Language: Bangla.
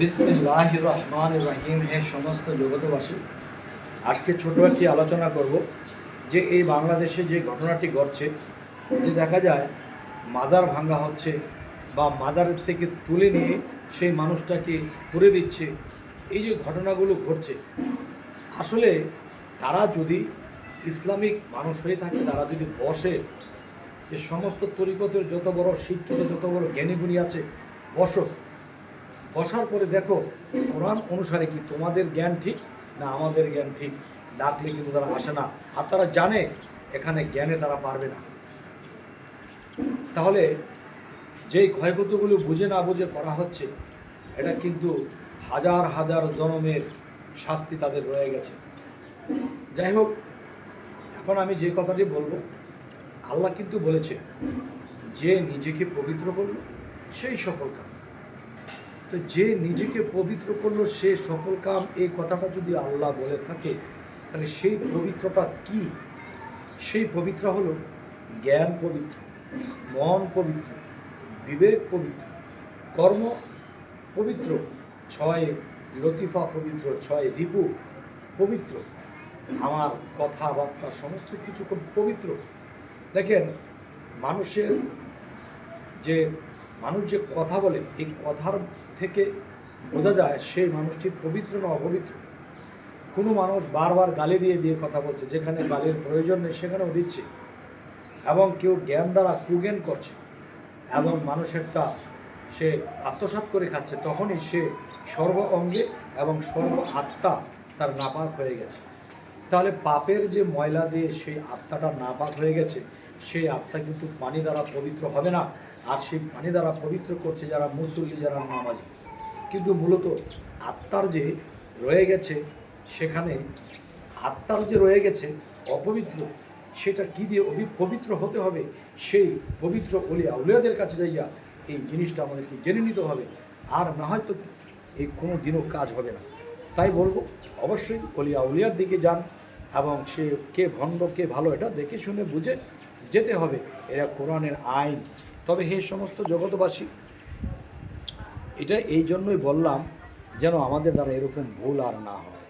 বিসমিল্লাহ রহমান রাহিম হে সমস্ত জগতবাসী আজকে ছোট একটি আলোচনা করব যে এই বাংলাদেশে যে ঘটনাটি ঘটছে, যে দেখা যায় মাজার ভাঙ্গা হচ্ছে বা মাজারের থেকে তুলে নিয়ে সেই মানুষটাকে করে দিচ্ছে, এই যে ঘটনাগুলো ঘটছে, আসলে তারা যদি ইসলামিক মানুষ হয়ে থাকে, তারা যদি বসে যে সমস্ত তরিকতের যত বড় শিক্ষিত, যত বড় জ্ঞানীগুণী আছে বসো বসার পরে দেখো, কোরআন অনুসারে কি তোমাদের জ্ঞান ঠিক না আমাদের জ্ঞান ঠিক? ডাকলে কিন্তু তারা আসে না। আর তারা জানে, এখানে জ্ঞানে তারা পারবে না। তাহলে যেই ক্ষয়ক্ষতিগুলো বুঝে না বুঝে করা হচ্ছে, এটা কিন্তু হাজার হাজার জনমের শাস্তি তাদের রয়ে গেছে। যাই হোক, এখন আমি যে কথাটি বলব, আল্লাহ কিন্তু বলেছে, যে নিজেকে পবিত্র করল, সেই সফল কাম। তো যে নিজেকে পবিত্র করল, সে সকল কাম, এই কথাটা যদি আল্লাহ বলে থাকে, তাহলে সেই পবিত্রতা কি? সেই পবিত্র হলো জ্ঞান পবিত্র, মন পবিত্র, বিবেক পবিত্র, কর্ম পবিত্র, ছয় লতিফা পবিত্র, ছয় রিপু পবিত্র, আমার কথাবার্তা সমস্ত কিছু খুব পবিত্র। দেখেন, মানুষের যে মানুষ যে কথা বলে, এই কথার থেকে বোঝা যায় সেই মানুষটি পবিত্র না অপবিত্র। কোনো মানুষ বারবার গালি দিয়ে দিয়ে কথা বলছে, যেখানে গালির প্রয়োজন নেই সেখানেও দিচ্ছে। এবং কেউ জ্ঞান দ্বারা কুজ্ঞান করছে এবং মানুষেরটা সে আত্মসাৎ করে খাচ্ছে, তখনই সে সর্ব অঙ্গে এবং সর্ব আত্মা তার নাপাক হয়ে গেছে। তাহলে পাপের যে ময়লা দিয়ে সেই আত্মাটা নাপাক হয়ে গেছে সেই আত্মা কিন্তু পানি দ্বারা পবিত্র হবে না। আর সেই পানি দ্বারা পবিত্র করছে যারা মুসল্লি, যারা নামাজি। কিন্তু মূলত আত্মার যে রয়ে গেছে, সেখানে আত্মার যে রয়ে গেছে, অপবিত্র, সেটা কি দিয়ে পবিত্র হতে হবে? সেই পবিত্র অলিয়া উলিয়াদের কাছে যাইয়া এই জিনিসটা আমাদেরকে জেনে নিতে হবে। আর না হয়তো এই কোনো দিনও কাজ হবে না। তাই বলব, অবশ্যই অলিয়া উলিয়ার দিকে যান এবং সে কে ভণ্ড, কে ভালো, এটা দেখে শুনে বুঝে যেতে হবে, এরা কোরআনের আইন। তবে হে সমস্ত জগতবাসী এটা এই জন্যই বললাম যেন আমাদের দ্বারা এরকম ভুল আর না হয়।